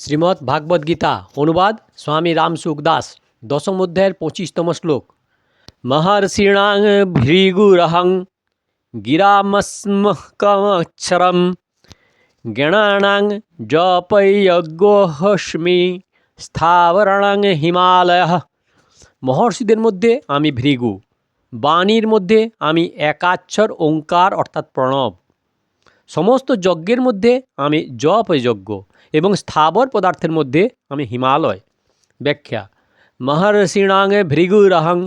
শ্রীমদ্ ভাগবত গীতা, অনুবাদ স্বামী রামসুখ দাস, দশম অধ্যায়ের পঁচিশতম শ্লোক। মহর্ষিণাং ভৃগুরহং গিরামস্মকমক্ষরম গণানাং জপয়জ্ঞোহস্মি স্থাবরণাং হিমালয়। মহর্ষিদের মধ্যে আমি ভৃগু, বাণীর মধ্যে আমি একাক্ষর ওঙ্কার অর্থাৎ প্রণব। সমস্ত যজ্ঞের মধ্যে আমি জপ যজ্ঞ এবং স্থাবর পদার্থের মধ্যে আমি হিমালয়। ব্যাখ্যা, মহর্ষিণাঙ্গে ভৃগুরহং,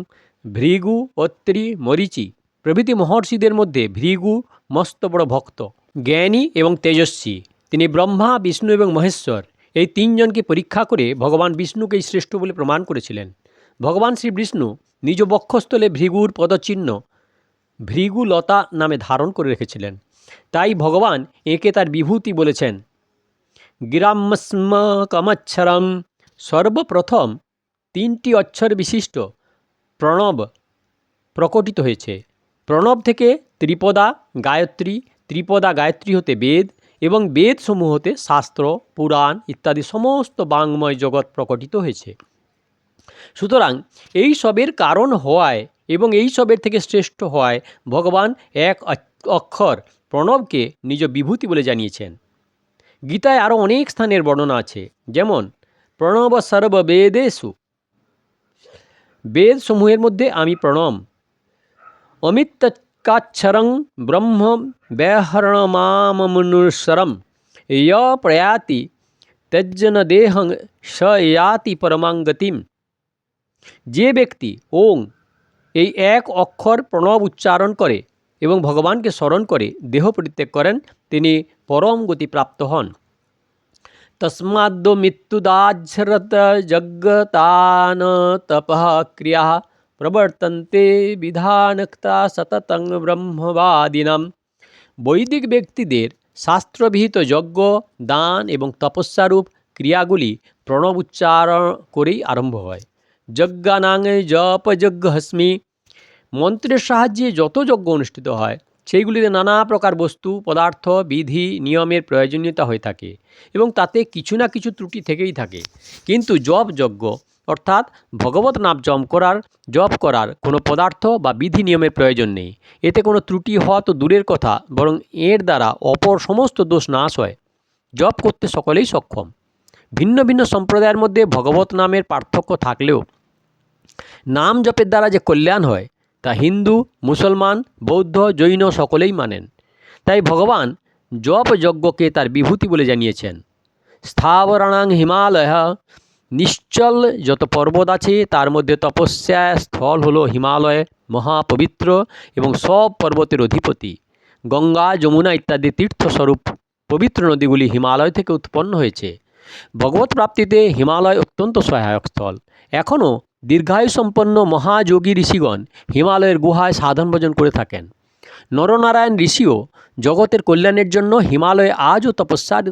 ভৃগু অত্রি মরিচি। প্রভৃতি মহর্ষিদের মধ্যে ভৃগু মস্ত বড় ভক্ত, জ্ঞানী এবং তেজস্বী। তিনি ব্রহ্মা, বিষ্ণু এবং মহেশ্বর। এই তিনজনকে পরীক্ষা করে ভগবান বিষ্ণুকেই শ্রেষ্ঠ বলে প্রমাণ করেছিলেন। ভগবান শ্রী বিষ্ণু নিজ বক্ষস্থলে ভৃগুর পদচিহ্ন ভৃগুলতা নামে ধারণ করে রেখেছিলেন। তাই ভগবান একে তার বিভূতি বলেছেন। গিরাম্যস্ম কমচ্ছরম সর্বপ্রথম তিনটি অক্ষর বিশিষ্ট প্রণব প্রকটিত হয়েছে। প্রণব থেকে ত্রিপদা গায়ত্রী ত্রিপদা গায়ত্রী হতে বেদ এবং বেদসমূহ হতে শাস্ত্র, পুরাণ ইত্যাদি সমস্ত বাংময় জগৎ প্রকটিত হয়েছে। সুতরাং এই সবের কারণ হওয়ায় এবং এই সবের থেকে শ্রেষ্ঠ হওয়ায় ভগবান এক অক্ষর প্রণবকে নিজ বিভূতি বলে জানিয়েছেন। গীতায় আরও অনেক স্থানের বর্ণনা আছে, যেমন, প্রণব সর্ববেদেষু বেদসমূহের মধ্যে আমি প্রণম। অমিত্তকাচ্ছরং ব্রহ্ম ব্যাহরণমামনুসরম য় প্রয়াতি তেজ্জন দেহং স ইয়াতি পরমাঙ্গতিম যে ব্যক্তি, ওং, এই এক অক্ষর প্রণব উচ্চারণ করে এবং ভগবানকে স্মরণ করে দেহ পরিত্যাগ করেন, তিনি পরম গতি প্রাপ্ত হন। তস্মাদ্য মৃত্যুদাঝরত জগতান তপ ক্রিয়া প্রবর্তন্তে বিধানক্তা সততং ব্রহ্মবাদিনাম। বৈদিক ব্যক্তিদের শাস্ত্রবিহিত যজ্ঞ, দান এবং তপস্যারূপ ক্রিয়াগুলি প্রণব উচ্চারণ করেই আরম্ভ হয়। যজ্ঞানাং জপ যজ্ঞ হস্মি মন্ত্রের সাহায্যে যত যজ্ঞ অনুষ্ঠিত হয়, সেইগুলিতে নানা প্রকার বস্তু, পদার্থ, বিধি, নিয়মের প্রয়োজনীয়তা হয়ে থাকে এবং তাতে কিছু না কিছু ত্রুটি থেকেই থাকে। কিন্তু জপ যজ্ঞ, অর্থাৎ ভগবত নাম জপ করার জপ করার কোনো পদার্থ বা বিধি নিয়মের প্রয়োজন নেই। এতে কোনো ত্রুটি হওয়া তো দূরের কথা, বরং এর দ্বারা অপর সমস্ত দোষ নাশ হয়। জপ করতে সকলেই সক্ষম। ভিন্ন ভিন্ন সম্প্রদায়ের মধ্যে ভগবত নামের পার্থক্য থাকলেও, নাম জপের দ্বারা যে কল্যাণ হয় তা হিন্দু, মুসলমান, বৌদ্ধ, জৈন সকলেই মানেন। তাই ভগবান জপ যজ্ঞকে তার বিভূতি বলে জানিয়েছেন। স্থাবরাণাং হিমালয় নিশ্চল যত পর্বত আছে, তার মধ্যে তপস্যা স্থল হল হিমালয়, মহাপবিত্র এবং সব পর্বতের অধিপতি। গঙ্গা, যমুনা ইত্যাদি তীর্থস্বরূপ পবিত্র নদীগুলি হিমালয় থেকে উৎপন্ন হয়েছে। ভগবত প্রাপ্তিতে হিমালয় অত্যন্ত সহায়ক স্থল। এখনও দীর্ঘায়ু সম্পন্ন মহাযোগী ঋষিগণ হিমালয়ের গুহায় সাধন ভজন করে থাকেন। নরনারায়ণ ঋষিও জগতের কল্যাণের জন্য হিমালয়ে আজও তপস্যার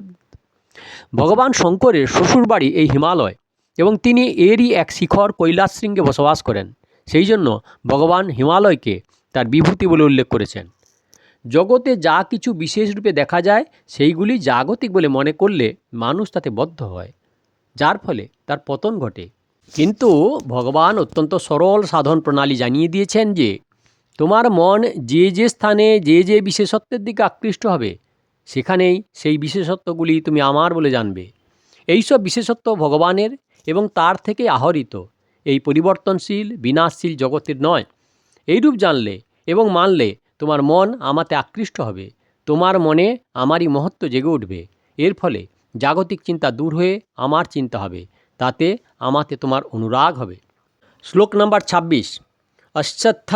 ভগবান শঙ্করের শ্বশুরবাড়ি এই হিমালয় এবং তিনি এরই এক শিখর কৈলাস শৃঙ্গে বসবাস করেন। সেই জন্য ভগবান হিমালয়কে তার বিভূতি বলে উল্লেখ করেছেন। জগতে যা কিছু বিশেষ রূপে দেখা যায়, সেইগুলি জাগতিক বলে মনে করলে মানুষ তাতে বদ্ধ হয়। যার ফলে তার পতন ঘটে। কিন্তু ভগবান অত্যন্ত সরল সাধন প্রণালী জানিয়ে দিয়েছেন যে, তোমার মন যে যে স্থানে যে যে বিশেষত্বের দিকে আকৃষ্ট হবে, সেখানেই সেই বিশেষত্বগুলি তুমি আমার বলে জানবে। এইসব বিশেষত্ব ভগবানের এবং তার থেকে আহরিত। এই পরিবর্তনশীল, বিনাশশীল জগতের নয়। এইরূপ জানলে এবং মানলে তোমার মন আমাতে আকৃষ্ট হবে। তোমার মনে আমারই মহত্ব জেগে উঠবে। এর ফলে জাগতিক চিন্তা দূর হয়ে আমার চিন্তা হবে। তাতে আমাতে তোমার অনুরাগ হবে। শ্লোক নাম্বার ছাব্বিশ। অশ্বত্থ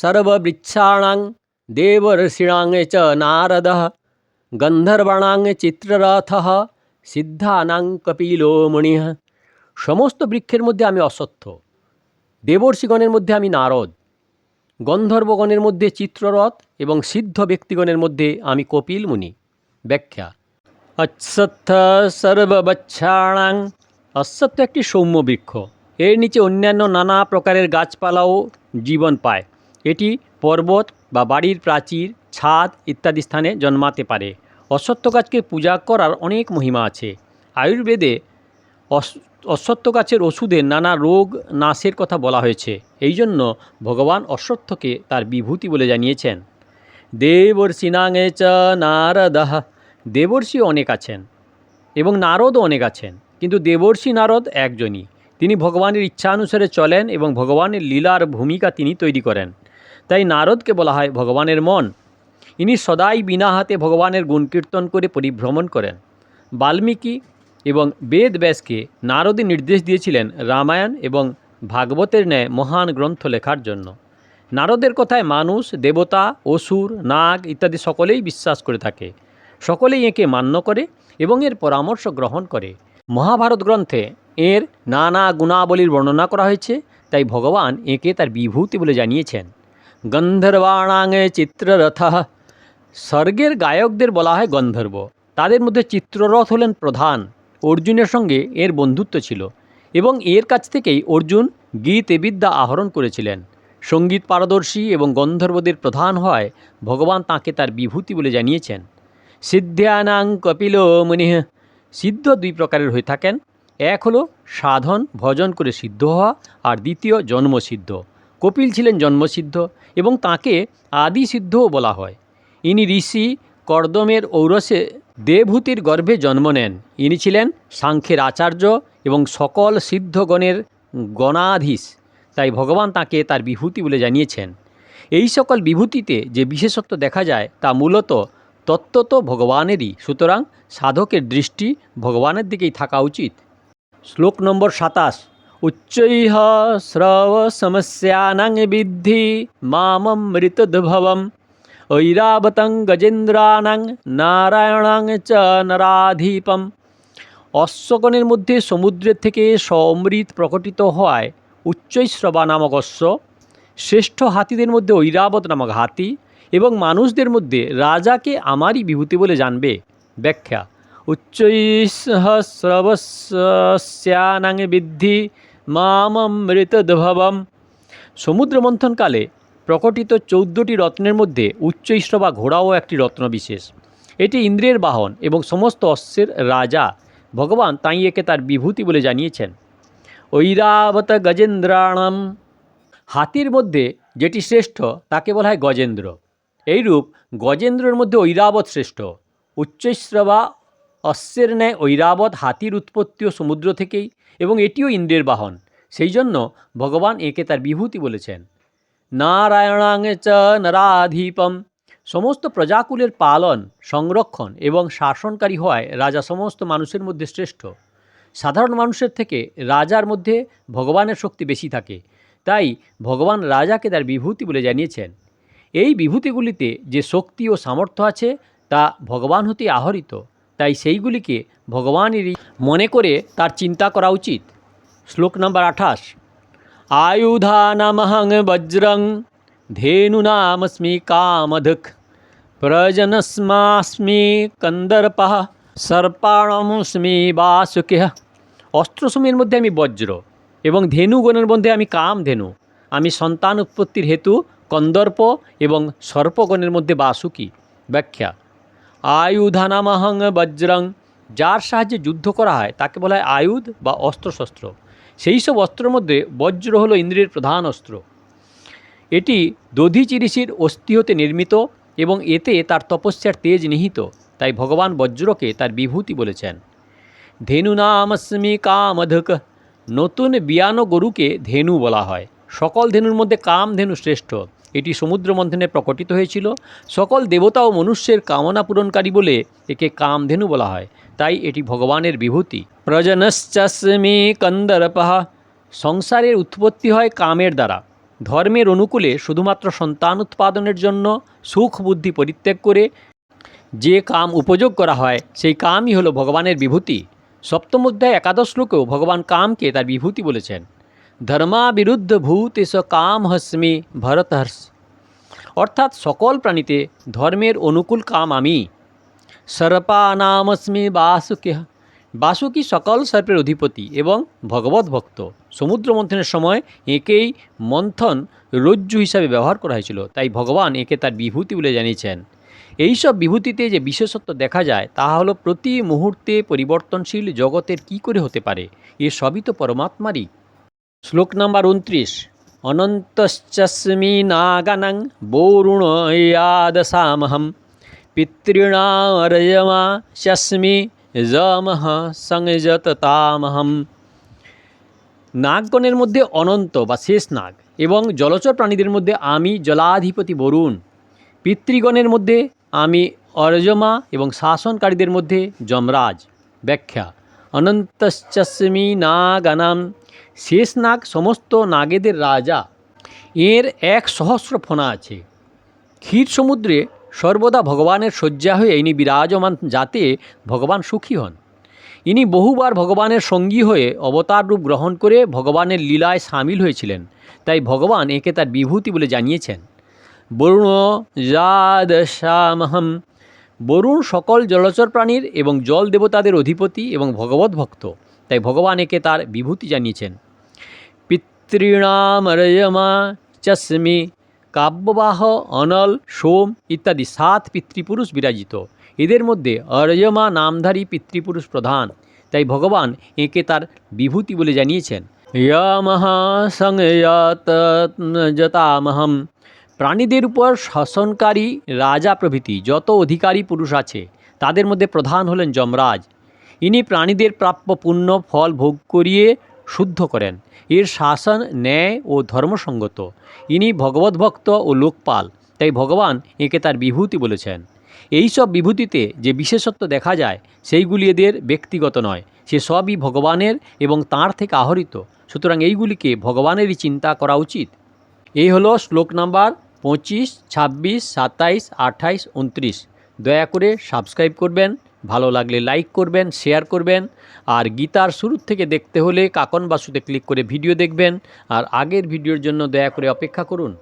সর্ববৃক্ষাণাং দেবর্ষিণাং চ নারদ গন্ধর্বাণাং চিত্ররথ সিদ্ধানাং কপিলো মুনি। সমস্ত বৃক্ষের মধ্যে আমি অশ্বত্থ। দেবর্ষিগণের মধ্যে আমি নারদ। গন্ধর্বগণের মধ্যে চিত্ররথ এবং সিদ্ধ ব্যক্তিগণের মধ্যে আমি কপিল মুনি। ব্যাখ্যা। অশ্বত্থ সর্ববচ্ছাণাং অশ্বত্থ একটি সৌম্য বৃক্ষ। এর নিচে অন্যান্য নানা প্রকারের গাছপালাও জীবন পায়। এটি পর্বত বা বাড়ির প্রাচীর, ছাদ ইত্যাদি স্থানে জন্মাতে পারে। অশ্বত্থ গাছকে পূজা করার অনেক মহিমা আছে। আয়ুর্বেদে অশ্বত্থ গাছের ওষুধে নানা রোগ নাশের কথা বলা হয়েছে। এই জন্য ভগবান অশ্বত্থকে তার বিভূতি বলে জানিয়েছেন। দেবর্ষিনাঙে চ নারদাহ দেবর্ষি অনেক আছেন এবং নারদও অনেক আছেন। কিন্তু দেবর্ষী নারদ একজনই। তিনি ভগবানের ইচ্ছা অনুসারে চলেন এবং ভগবানের লীলার ভূমিকা তিনি তৈরি করেন। তাই নারদকে বলা হয় ভগবানের মন। ইনি সদাই বিনা হাতে ভগবানের গুণকীর্তন করে পরিভ্রমণ করেন। বাল্মীকি এবং বেদ ব্যাসকে নারদই নির্দেশ দিয়েছিলেন রামায়ণ এবং ভাগবতের ন্যায় মহান গ্রন্থ লেখার জন্য। নারদের কথায় মানুষ, দেবতা, অসুর, নাগ ইত্যাদি সকলেই বিশ্বাস করে থাকে। সকলেই একে মান্য করে এবং এর পরামর্শ গ্রহণ করে। মহাভারত গ্রন্থে এর নানা গুণাবলীর বর্ণনা করা হয়েছে, তাই ভগবান একে তার বিভূতি বলে জানিয়েছেন। গন্ধর্বাণাঙে চিত্ররথ। স্বর্গের গায়কদের বলা হয় গন্ধর্ব। তাদের মধ্যে চিত্ররথ হলেন প্রধান। অর্জুনের সঙ্গে এর বন্ধুত্ব ছিল এবং এর কাছ থেকেই অর্জুন গীত বিদ্যা আহরণ করেছিলেন। সংগীত পারদর্শী এবং গন্ধর্বদের প্রধান হয় ভগবান তাকে তার বিভূতি বলে জানিয়েছেন। সিদ্ধানাং কপিল মুনিহ সিদ্ধ দুই প্রকারের হয়ে থাকেন। এক হলো সাধন, ভজন করে সিদ্ধ হওয়া, আর দ্বিতীয় জন্মসিদ্ধ। কপিল ছিলেন জন্মসিদ্ধ এবং তাকে আদি সিদ্ধও বলা হয়। ইনি ঋষি কর্দমের ঔরসে দেবভূতির গর্ভে জন্ম নেন। ইনি ছিলেন সাংখ্যের আচার্য এবং সকল সিদ্ধগণের গণাধীশ। তাই ভগবান তাকে তার বিভূতি বলে জানিয়েছেন। এই সকল বিভূতিতে যে বিশেষত্ব দেখা যায় তা মূলত তত্ত্বত ভগবানেরই, সুতরাং সাধকের দৃষ্টি ভগবানের দিকেই থাকা উচিত। শ্লোক নম্বর সাতাশ উচ্চৈহ শ্রব সমস্যানাং বিদ্ধি মামৃতদ্ভবম ঐরাবতং গজেন্দ্রানাং নারায়ণাং চ নরাধীপম অশ্বগণের মধ্যে সমুদ্রের থেকে সমৃত প্রকটিত হওয়ায় উচ্চৈশ্রবা নামক অশ্ব। শ্রেষ্ঠ হাতিদের মধ্যে ঐরাবত নামক হাতি। এবং মানুষদের মধ্যে রাজাকে আমারই বিভূতি বলে জানবে। ব্যাখ্যা উচ্চৈঃস্রবস্যানাং বিদ্ধি মামৃতদ্ভবম সমুদ্র মন্থনকালে প্রকটিত চৌদ্দটি রত্নের মধ্যে উচ্চৈশ্রবা ঘোড়াও একটি রত্ন বিশেষ। এটি ইন্দ্রের বাহন এবং সমস্ত অশ্বের রাজা ভগবান তাই একে তার বিভূতি বলে জানিয়েছেন। ঐরাবত গজেন্দ্রাণম। হাতির মধ্যে যেটি শ্রেষ্ঠ তাকে বলা হয় গজেন্দ্র। এইরূপ গজেন্দ্রের মধ্যে ঐরাবত শ্রেষ্ঠ। উচ্চৈশ্রবা অশ্বের ন্যায় ঐরাবত হাতির উৎপত্তিও সমুদ্র থেকেই এবং এটিও ইন্দ্রের বাহন। সেই জন্য ভগবান একে তার বিভূতি বলেছেন। নারায়ণাঙে চ নরাধীপম। সমস্ত প্রজাকুলের পালন, সংরক্ষণ এবং শাসনকারী হওয়ায় রাজা সমস্ত মানুষের মধ্যে শ্রেষ্ঠ। সাধারণ মানুষের থেকে রাজার মধ্যে ভগবানের শক্তি বেশি থাকে। তাই ভগবান রাজাকে তার বিভূতি বলে জানিয়েছেন। এই বিভূতিগুলিতে যে শক্তি ও সামর্থ্য আছে, তা ভগবান হতে আহরিত। তাই সেইগুলিকে ভগবানেরই মনে করে তার চিন্তা করা উচিত। শ্লোক নম্বর আঠাশ। আয়ুধানামহং বজ্রং ধেনুনামস্মি কামধক প্রজনস্মাস্মি কন্দর্পাহ সর্পাণমস্মি বাসুকেহ অস্ত্রসমের মধ্যে আমি বজ্র এবং ধেনুগণের মধ্যে আমি কাম ধেনু আমি সন্তান উৎপত্তির হেতু কন্দর্প এবং সর্পগণের মধ্যে বাসুকি। ব্যাখ্যা, আয়ুধানামহং বজ্রং, যার সাহায্যে যুদ্ধ করা হয়, তাকে বলা হয় আয়ুধ বা অস্ত্রশস্ত্র। সেই সব অস্ত্রের মধ্যে বজ্র হলো ইন্দ্রের প্রধান অস্ত্র। এটি দধিচি ঋষির অস্থি হতে নির্মিত এবং এতে তার তপস্যার তেজ নিহিত, তাই ভগবান বজ্রকে তার বিভূতি বলেছেন। ধেনু নামস্মি কামধক, নতুন বিয়ানো গরুকে ধেনু বলা হয়। সকল ধেনুর মধ্যে কাম ধেনু শ্রেষ্ঠ। এটি সমুদ্র মন্থনে প্রকটিত হয়েছিল। সকল দেবতা ও মনুষ্যের কামনা পূরণকারী বলে একে কামধেনু বলা হয়। তাই এটি ভগবানের বিভূতি। প্রজনশ্চাস্মি কন্দর্পহ সংসারের উৎপত্তি হয় কামের দ্বারা। ধর্মের অনুকূলে শুধুমাত্র সন্তান উৎপাদনের জন্য সুখ বুদ্ধি পরিত্যাগ করে যে কাম উপযোগ করা হয়, সেই কামই হলো ভগবানের বিভূতি। সপ্তম অধ্যায় একাদশ শ্লোকেও ভগবান কামকে তার বিভূতি বলেছেন। ধর্মা বিরুদ্ধ ভূতেশ কাম হস্মি ভরতহর্ষ। অর্থাৎ সকল প্রাণীতে ধর্মের অনুকূল কাম আমি। সর্পা সর্পানামস্মি বাসুকে বাসুকি সকল সর্পের অধিপতি এবং ভগবত ভক্ত। সমুদ্র মন্থনের সময় একেই মন্থন রজ্জু হিসাবে ব্যবহার করা হয়েছিল, তাই ভগবান একে তার বিভূতি বলে জানিয়েছেন। এইসব বিভূতিতে যে বিশেষত্ব দেখা যায় তা হলো প্রতি মুহূর্তে পরিবর্তনশীল জগতের কি করে হতে পারে? এ সবই তো পরমাত্মারই। শ্লোক নাম্বার উনত্রিশ নাগানাং বরুণয়াদসামহম পিতৃণারয়মা শস্মি যমহ সংযততামহম নাগগণের মধ্যে অনন্ত বা শেষ নাগ এবং জলচর প্রাণীদের মধ্যে আমি জলাধিপতি বরুণ, পিতৃগণের মধ্যে আমি অর্জমা এবং শাসনকারীদের মধ্যে যমরাজ। ব্যাখ্যা, অনন্তশ্চস্মি নাগানাম শেষ নাগ সমস্ত নাগেদের রাজা। এর এক সহস্র ফণা আছে। ক্ষীর সমুদ্রে সর্বদা ভগবানের শয্যা হয়ে ইনি বিরাজমান যাতে ভগবান সুখী হন। ইনি বহুবার ভগবানের সঙ্গী হয়ে অবতার রূপ গ্রহণ করে ভগবানের লীলায় সামিল হয়েছিলেন। তাই ভগবান একে তার বিভূতি বলে জানিয়েছেন। বরুণ যাদশামহম। বরুণ সকল জলচর প্রাণীর এবং জল দেবতাদের অধিপতি এবং ভগবত ভক্ত তাই ভগবান একে তার বিভূতি জানিয়েছেন। পিতৃণামরয়মা চস্মি কাব্যবাহ অনল সোম ইত্যাদি সাত পিতৃপুরুষ বিরাজিত। এদের মধ্যে অরয়মা নামধারী পিতৃপুরুষ প্রধান। তাই ভগবান একে তার বিভূতি বলে জানিয়েছেন। যতামহম প্রাণীদের উপর শাসনকারী রাজা প্রভৃতি যত অধিকারী পুরুষ আছে, তাদের মধ্যে প্রধান হলেন যমরাজ। ইনি প্রাণীদের প্রাপ্য পুণ্য, ফল ভোগ করিয়ে শুদ্ধ করেন। এর শাসন, ন্যায় ও ধর্মসঙ্গত। ইনি ভগবদ্ভক্ত ও লোকপাল, তাই ভগবান একে তার বিভূতি বলেছেন। এই সব বিভূতিতে যে বিশেষত্ব দেখা যায়, সেইগুলি এদের ব্যক্তিগত নয়। সে সবই ভগবানের এবং তাঁর থেকে আহরিত। সুতরাং এইগুলিকে ভগবানেরই চিন্তা করা উচিত। এই হলো শ্লোক নাম্বার পঁচিশ, ছাব্বিশ, সাতাইশ, আঠাইশ উনত্রিশ দয়া করে সাবস্ক্রাইব করবেন। ভালো লাগলে লাইক করবেন শেয়ার করবেন, আর গীতার শুরুর থেকে দেখতে হলে কাকন বাসুতে ক্লিক করে ভিডিও দেখবেন, আর আগের ভিডিওর জন্য দয়া করে অপেক্ষা করুন।